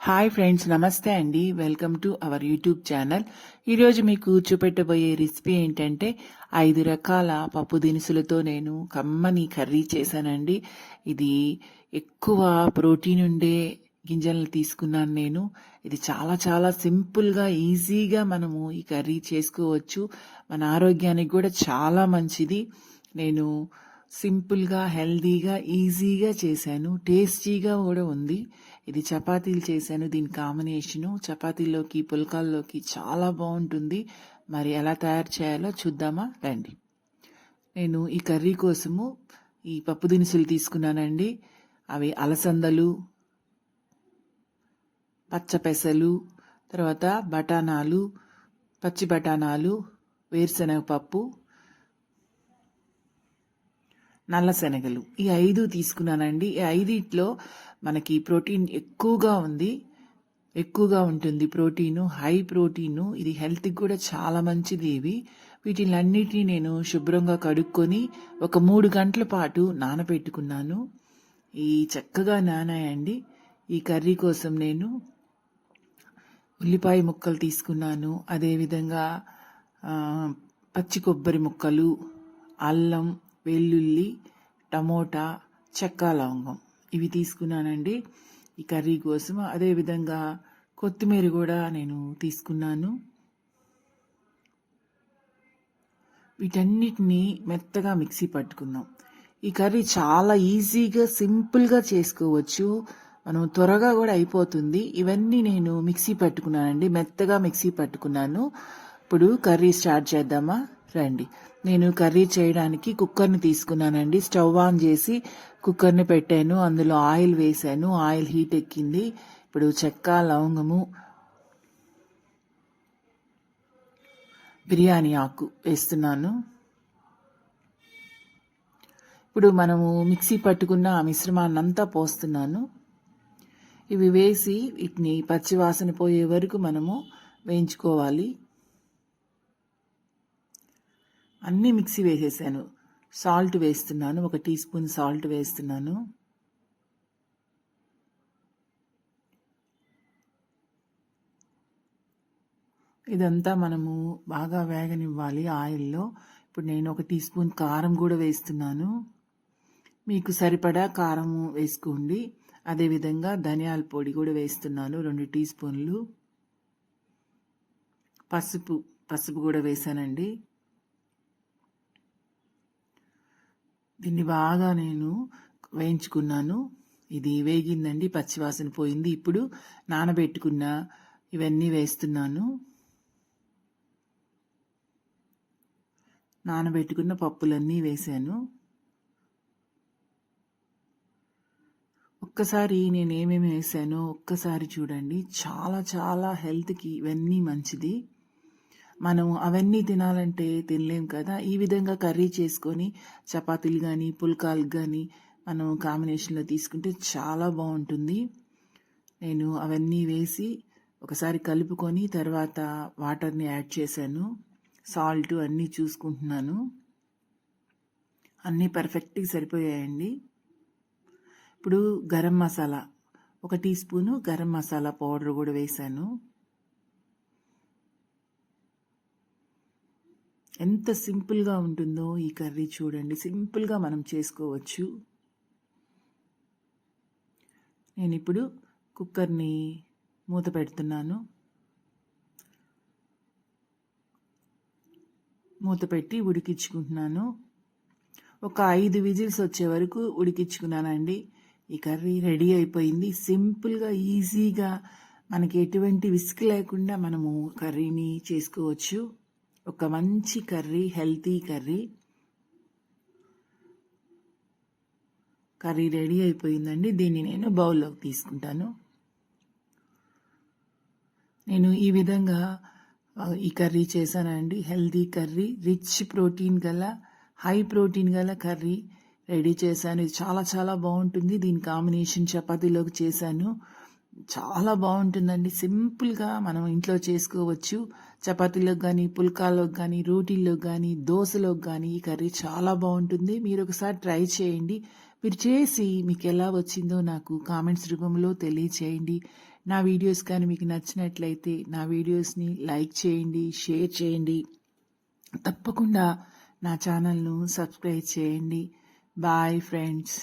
Hi friends నమస్తే అండి. Welcome to our YouTube channel. ఈరోజు మీకు చూపెట్టబోయే రెసిపీ ఏంటంటే ఐదు రకాల పప్పు దినుసులతో నేను కమ్మని కర్రీ చేశానండి. ఇది ఎక్కువ ప్రోటీన్ ఉండే గింజలను తీసుకున్నాను నేను. ఇది చాలా చాలా సింపుల్గా ఈజీగా మనము ఈ కర్రీ చేసుకోవచ్చు. మన ఆరోగ్యానికి కూడా చాలా మంచిది. నేను సింపుల్గా హెల్దీగా ఈజీగా చేశాను. టేస్టీగా కూడా ఉంది. ఇది చపాతీలు చేశాను. దీని కాంబినేషను చపాతీలోకి పుల్కాల్లోకి చాలా బాగుంటుంది. మరి ఎలా తయారు చేయాలో చూద్దామా? రండి. నేను ఈ కర్రీ కోసము ఈ పప్పు దినుసులు తీసుకున్నానండి. అవి అలసందలు పచ్చపెసలు తర్వాత బఠానాలు పచ్చి బఠానాలు వేరుశనగ పప్పు నల్ల శనగలు. ఈ ఐదు తీసుకున్నానండి. ఈ ఐదిట్లో మనకి ప్రోటీన్ ఎక్కువగా ఉంది. ఎక్కువగా ఉంటుంది ప్రోటీను హై ప్రోటీను. ఇది హెల్త్కి కూడా చాలా మంచిది ఇవి. వీటిలన్నిటినీ నేను శుభ్రంగా కడుక్కొని ఒక మూడు గంటల పాటు నానబెట్టుకున్నాను. ఈ చక్కగా నానాయండి. ఈ కర్రీ కోసం నేను ఉల్లిపాయ ముక్కలు తీసుకున్నాను. అదేవిధంగా పచ్చి కొబ్బరి ముక్కలు అల్లం వెల్లుల్లి టమోటా చెక్క లవంగం. ఇవి తీసుకున్నానండి. ఈ కర్రీ కోసం అదేవిధంగా కొత్తిమీర కూడా నేను తీసుకున్నాను. వీటన్నిటిని మెత్తగా మిక్సీ పట్టుకుందాం. ఈ కర్రీ చాలా ఈజీగా సింపుల్గా చేసుకోవచ్చు. మనం త్వరగా కూడా అయిపోతుంది. ఇవన్నీ నేను మిక్సీ పట్టుకున్నానండి. మెత్తగా మిక్సీ పట్టుకున్నాను. ఇప్పుడు కర్రీ స్టార్ట్ చేద్దామా? రండి. నేను కర్రీ చేయడానికి కుక్కర్ని తీసుకున్నానండి. స్టవ్ ఆన్ చేసి కుక్కర్ని పెట్టాను. అందులో ఆయిల్ వేసాను ఆయిల్ హీట్ ఎక్కింది. ఇప్పుడు చెక్క లవంగము బిర్యానీ ఆకు వేస్తున్నాను. ఇప్పుడు మనము మిక్సీ పట్టుకున్న ఆ మిశ్రమాన్ని అంతా పోస్తున్నాను. ఇవి వేసి వీటిని పచ్చివాసన పోయే వరకు మనము వేయించుకోవాలి. అన్నీ మిక్సీ వేసేసాను. సాల్ట్ వేస్తున్నాను. ఒక టీ స్పూన్ సాల్ట్ వేస్తున్నాను. ఇదంతా మనము బాగా వేగనివ్వాలి ఆయిల్లో. ఇప్పుడు నేను ఒక టీ స్పూన్ కారం కూడా వేస్తున్నాను. మీకు సరిపడా కారం వేసుకోండి. అదేవిధంగా ధనియాల పొడి కూడా వేస్తున్నాను. రెండు టీ స్పూన్లు. పసుపు పసుపు కూడా వేసానండి దీన్ని బాగా నేను వేయించుకున్నాను. ఇది వేగిందండి పచ్చివాసన పోయింది. ఇప్పుడు నానబెట్టుకున్న ఇవన్నీ వేస్తున్నాను. నానబెట్టుకున్న పప్పులన్నీ వేశాను. ఒక్కసారి నేను ఏమేమి వేసానో ఒక్కసారి చూడండి. చాలా చాలా హెల్త్కి ఇవన్నీ మంచిది. మనం అవన్నీ తినాలంటే తినలేం కదా. ఈ విధంగా కర్రీ చేసుకొని చపాతీలు కానీ పుల్కాలు కానీ మనం కాంబినేషన్లో తీసుకుంటే చాలా బాగుంటుంది. నేను అవన్నీ వేసి ఒకసారి కలుపుకొని తర్వాత వాటర్ని యాడ్ చేశాను. సాల్ట్ అన్నీ చూసుకుంటున్నాను. అన్నీ పర్ఫెక్ట్గా సరిపోయాయండి. ఇప్పుడు గరం మసాలా ఒక teaspoon garam masala powder కూడా వేశాను. ఎంత సింపుల్గా ఉంటుందో ఈ కర్రీ చూడండి. సింపుల్గా మనం చేసుకోవచ్చు. నేను ఇప్పుడు కుక్కర్ని మూత పెడుతున్నాను. మూత పెట్టి ఉడికించుకుంటున్నాను. ఒక ఐదు విజిల్స్ వచ్చే వరకు ఉడికించుకున్నానండి. ఈ కర్రీ రెడీ అయిపోయింది. సింపుల్గా ఈజీగా మనకి ఎటువంటి విసుగు లేకుండా మనము కర్రీని చేసుకోవచ్చు. ఒక మంచి curry healthy curry. Curry ready అయిపోయిందండి. దీన్ని నేను బౌల్లోకి తీసుకుంటాను. నేను ఈ విధంగా ఈ కర్రీ చేశానండి. హెల్దీ కర్రీ రిచ్ ప్రోటీన్ గల హై ప్రోటీన్ గల కర్రీ రెడీ చేశాను. ఇది చాలా చాలా బాగుంటుంది. దీని కాంబినేషన్ చపాతీలోకి చేశాను. చాలా బాగుంటుందండి. సింపుల్గా మనం ఇంట్లో చేసుకోవచ్చు. చపాతీలోకి కానీ పుల్కాలోకి కానీ రోటీల్లోకి కానీ దోశలోకి కానీ ఈ కర్రీ చాలా బాగుంటుంది. మీరు ఒకసారి ట్రై చేయండి. మీరు చేసి మీకు ఎలా వచ్చిందో నాకు కామెంట్స్ రూపంలో తెలియచేయండి. నా వీడియోస్ కానీ మీకు నచ్చినట్లయితే నా వీడియోస్ని లైక్ చేయండి షేర్ చేయండి. తప్పకుండా నా ఛానల్ను సబ్స్క్రైబ్ చేయండి. Bye friends.